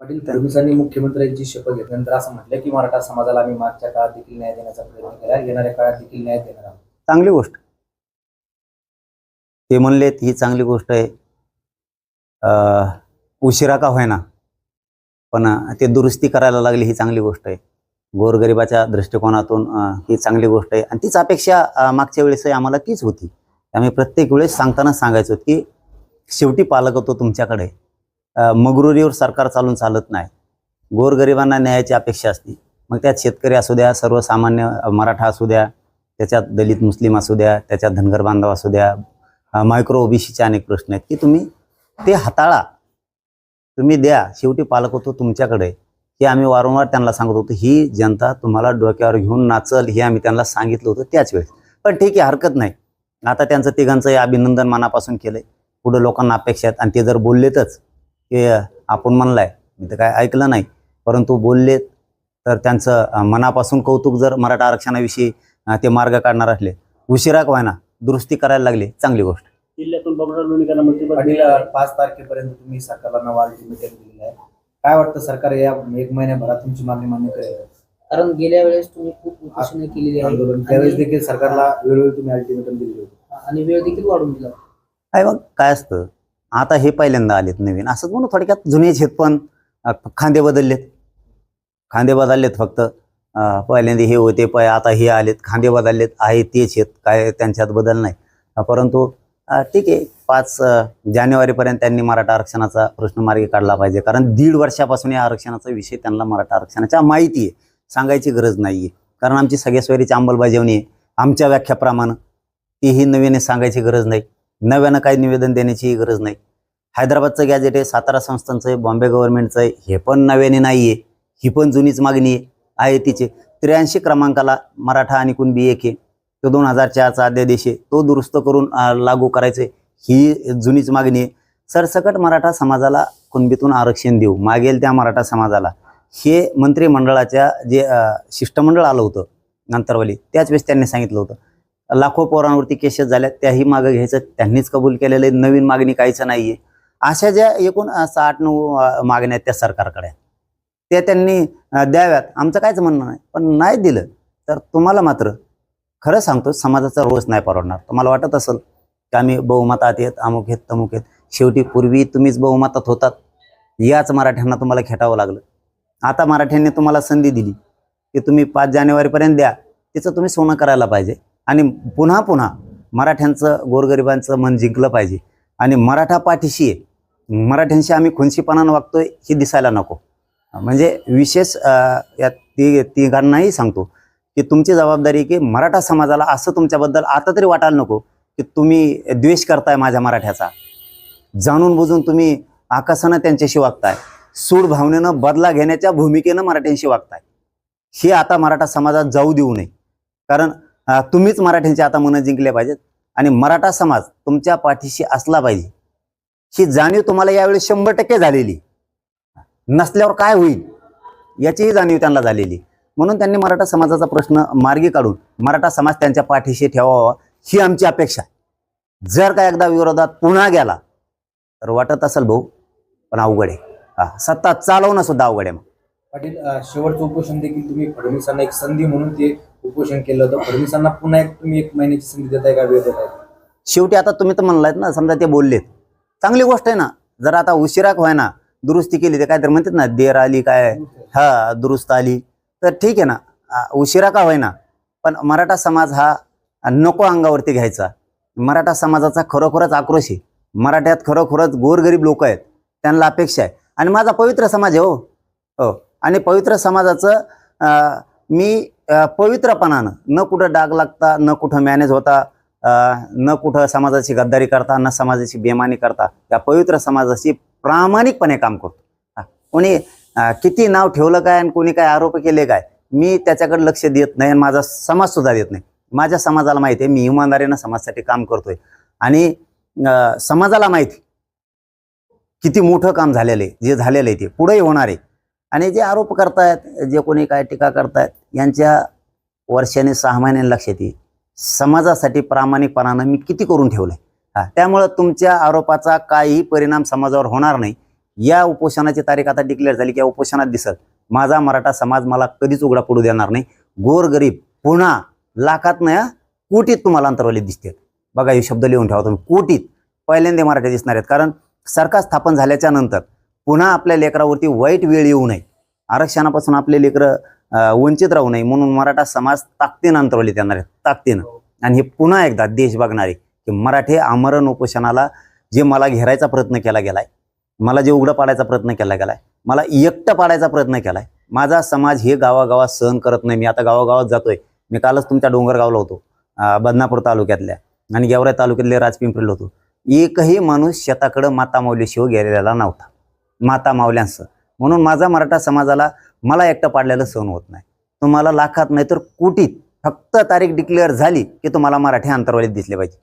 पाटील फडणवीसांनी मुख्यमंत्र्यांची शपथ घेतल्यानंतर असं म्हटलं की मराठा समाजाला आम्ही मागच्या काळात देखील न्याय देण्याचा प्रयत्न केला. येणाऱ्या काळात देखील न्याय देणार आहोत. चांगली गोष्ट. ते म्हणलेत ही चांगली गोष्ट आहे. उशिरा का होईना. पण ते दुरुस्ती करायला लागली ही चांगली गोष्ट आहे. गोरगरिबाच्या दृष्टिकोनातून ही चांगली गोष्ट आहे. आणि तीच अपेक्षा मागच्या वेळेसही आम्हाला तीच होती. आम्ही प्रत्येक वेळेस सांगताना सांगायचो की शेवटी पालक होतो तुमच्याकडे मगरुरीवर सरकार चालून चालत नाही. गोरगरिबांना न्यायाची अपेक्षा असते. मग त्यात शेतकरी असू द्या सर्वसामान्य मराठा असू द्या त्याच्यात दलित मुस्लिम असू द्या त्याच्यात धनगर बांधव असू द्या मायक्रो ओबीसीचे अनेक प्रश्न आहेत की तुम्ही ते हाताळा. तुम्ही द्या शेवटी पालक होतो तुमच्याकडे. हे आम्ही वारंवार त्यांना सांगत होतो ही जनता तुम्हाला डोक्यावर घेऊन नाचल हे आम्ही त्यांना सांगितलं होतं त्याच वेळेस. पण ठीक आहे हरकत नाही. आता त्यांचं तिघांचं अभिनंदन मनापासून केलंय. पुढे लोकांना अपेक्षा आहेत आणि ते जर बोललेतच की आपण म्हणलाय. मी तर काय ऐकलं नाही. परंतु बोललेत तर त्यांचं मनापासून कौतुक जर मराठा आरक्षणाविषयी ते मार्ग काढणार असले उशिरा व्हायना दुरुस्ती करायला लागली चांगली गोष्ट. जिल्ह्यातून. पाच तारखेपर्यंत तुम्ही सरकारला नवा अल्टिमेटम दिलेला आहे. काय वाटतं सरकार या एक महिन्याभरात तुमची मागणी मान्य करेल? कारण गेल्या वेळेस तुम्ही खूप उपोषणे केलेली आंदोलन. आहे त्यावेळेस देखील सरकारला वेळोवेळी तुम्ही अल्टिमेटम दिलेली होती. आणि वेळ देखील वाढून दिला काय मग काय असतं आता हे पहिल्यांदा आलेत नवीन. असंच म्हणून थोडक्यात जुनेच आहेत पण खांदे बदललेत. खांदे बदललेत फक्त. पहिल्यांदा हे होते पय आता हे आलेत. खांदे बदललेत. आहे तेच आहेत. काय त्यांच्यात बदल नाही. परंतु ठीक आहे. पाच जानेवारीपर्यंत त्यांनी मराठा आरक्षणाचा प्रश्न मार्गी काढला पाहिजे. कारण दीड वर्षापासून या आरक्षणाचा विषय त्यांना मराठा आरक्षणाच्या माहिती आहे. सांगायची गरज नाही आहे कारण आमची सगळ्या सोयरीची अंमलबजावणी आहे. आमच्या व्याख्याप्रमाणे तीही नवीने सांगायची गरज नाही. नव्यानं काही निवेदन देण्याची गरज नाही. हैदराबादचं गॅजेट आहे सातारा संस्थांचं आहे बॉम्बे गव्हर्नमेंटचं आहे हे पण नव्याने नाही आहे ही पण जुनीच मागणी आहे आहे तिचे. त्र्याऐंशी क्रमांकाला मराठा आणि कुणबी एक आहे. तो दोन हजार चारचा अध्यादेश आहे. तो दुरुस्त करून लागू करायचं आहे. ही जुनीच मागणी आहे. सरसकट मराठा समाजाला कुणबीतून आरक्षण देऊ. मागेल त्या मराठा समाजाला. हे मंत्रिमंडळाच्या जे शिष्टमंडळ आलं होतं अंतरवाली त्याच वेळेस त्यांनी सांगितलं होतं. लाखो पोरांवरती केसेस झाल्या त्याही मागं घ्यायचं त्यांनीच कबूल केलेलं आहे नवीन मागणी काहीच नाही आहे अशा ज्या एकूण साठ नऊ मागण्या आहेत त्या सरकारकडे त्या त्यांनी द्याव्यात. आमचं काहीच म्हणणं नाही. पण नाही दिलं तर तुम्हाला मात्र खरं सांगतो समाजाचा रोज नाही परवडणार. तुम्हाला वाटत असेल की आम्ही बहुमतात आहेत अमुक आहेत तमुक आहेत. शेवटी पूर्वी तुम्हीच बहुमतात होतात. याच मराठ्यांना तुम्हाला खेटावं लागलं. आता मराठ्यांनी तुम्हाला संधी दिली की तुम्ही पाच जानेवारीपर्यंत द्या. तिचं तुम्ही सोनं करायला पाहिजे. आणि पुन्हा पुन्हा मराठ्यांचं गोरगरिबांचं मन जिंकलं पाहिजे. आणि मराठा पाठीशी आहे. मराठ्यांशी आम्ही खुनशीपणानं वागतोय हे दिसायला नको. म्हणजे विशेष या ती तिघांनाही सांगतो की तुमची जबाबदारी की मराठा समाजाला असं तुमच्याबद्दल आता तरी वाटायला नको की तुम्ही द्वेष करताय माझ्या मराठ्याचा. जाणून बुजून तुम्ही आकाशानं त्यांच्याशी वागताय. सूड भावनेनं बदला घेण्याच्या भूमिकेनं मराठ्यांशी वागताय. हे आता मराठा समाजात जाऊ देऊ नये. कारण तुम्हीच मराठ्यांची आता मनं जिंकले पाहिजेत. आणि मराठा समाज तुमच्या पाठीशी असला पाहिजे. ही जाणीव तुम्हाला यावेळी शंभर टक्के झालेली. नसल्यावर काय होईल? याचीही जाणीव त्यांना झालेली. म्हणून त्यांनी मराठा समाजाचा प्रश्न मार्गी काढून मराठा समाज त्यांच्या पाठीशी ठेवावा ही आमची अपेक्षा जर का एकदा विरोधात पुन्हा गेला तर वाटत असेल भाऊ पण अवघड आहे. हा, सत्ता चालवणं सुद्धा अवघड आहे मग. पाटील शेवटचं उपोषण देखील तुम्ही फडणवीसांना एक संधी म्हणून ते उपोषण केलं होतं. फडणवीसांना पुन्हा एक तुम्ही एक महिन्याची संधी देताय का? वेळ देताय शेवटी आता तुम्ही तर म्हणलायत ना समजा ते बोललेत. चांगली गोष्ट आहे ना जर आता उशिरा व्हायना दुरुस्ती केली ते तर म्हणतात ना देर आली काय? हा दुरुस्त आली. तर ठीक आहे ना आ, उशिरा का होईना पण मराठा समाज हा नको अंगावरती घ्यायचा. मराठा समाजाचा खरोखरच आक्रोश आहे. मराठ्यात खरोखरच गोरगरीब लोक आहेत. त्यांना अपेक्षा आहे. आणि माझा पवित्र समाज आहे हो. हो. आणि पवित्र समाजाचं मी पवित्रपणानं न कुठं डाग लागता न कुठं मॅनेज होता न कुठं समाजाची गद्दारी करता न समाजाची बेमानी करता या पवित्र समाजाशी प्रामाणिकपणे काम करतो. कोणी किती नाव ठेवलं काय आणि कोणी काय आरोप केले काय मी त्याच्याकडे लक्ष देत नाही आणि माझा समाजसुद्धा देत नाही. माझ्या समाजाला माहिती आहे मी इमानदारीनं समाजासाठी काम करतोय. आणि समाजाला माहिती किती मोठं काम झालेलं आहे जे झालेलं आहे ते पुढेही होणार आहे. आणि जे आरोप करतायत जे कोणी काय टीका करतायत यांच्या वर्षाने सहा महिन्याने लक्षात येईल समाजासाठी प्रामाणिकपणानं मी किती करून ठेवलंय? हा त्यामुळं तुमच्या आरोपाचा काही परिणाम समाजावर होणार नाही. या उपोषणाची तारीख आता डिक्लेअर झाली की उपोषणात दिसत माझा मराठा समाज मला कधीच उघडा पडू देणार नाही. गोरगरीब पुन्हा लाखात नाही हा, कोटीत तुम्हाला अंतरवले दिसते बघा हे शब्द लिहून ठेवा तुम्ही. कोटीत. पहिल्यांदा मराठी दिसणार आहेत. कारण सरकार स्थापन झाल्याच्यानंतर पुन्हा आपल्या लेकरावरती वाईट वेळ येऊ नये. आरक्षणापासून आपले लेकरं वंचित राहू नये म्हणून मराठा समाज ताकदीनं अंतरवलीत येणार आहेत ताकदीनं. आणि हे पुन्हा एकदा देश बघणारे की मराठी आमरण उपोषणाला जे मला घेरायचा प्रयत्न केला गेलाय मला जे उघडं पाडायचा प्रयत्न केला गेलाय मला एकटं पाडायचा प्रयत्न केलाय माझा समाज हे गावागावात सहन करत नाही. मी आता गावागावात जातोय. मी कालच तुमच्या डोंगरगावला होतो बदनापूर तालुक्यातल्या आणि गेवराई तालुक्यातले राजपिंपरीला होतो. एकही माणूस शेताकडं माता माऊलीशिव गेलेला नव्हता. माता मावल्यांचं म्हणून माझा मराठा समाजाला मला एकटं पाडलेलं सहन होत नाही. तुम्हाला लाखात नाही तर कोटीत फक्त तारीख डिक्लेअर झाली की तुम्हाला मराठी अंतरवालीत दिसले पाहिजे.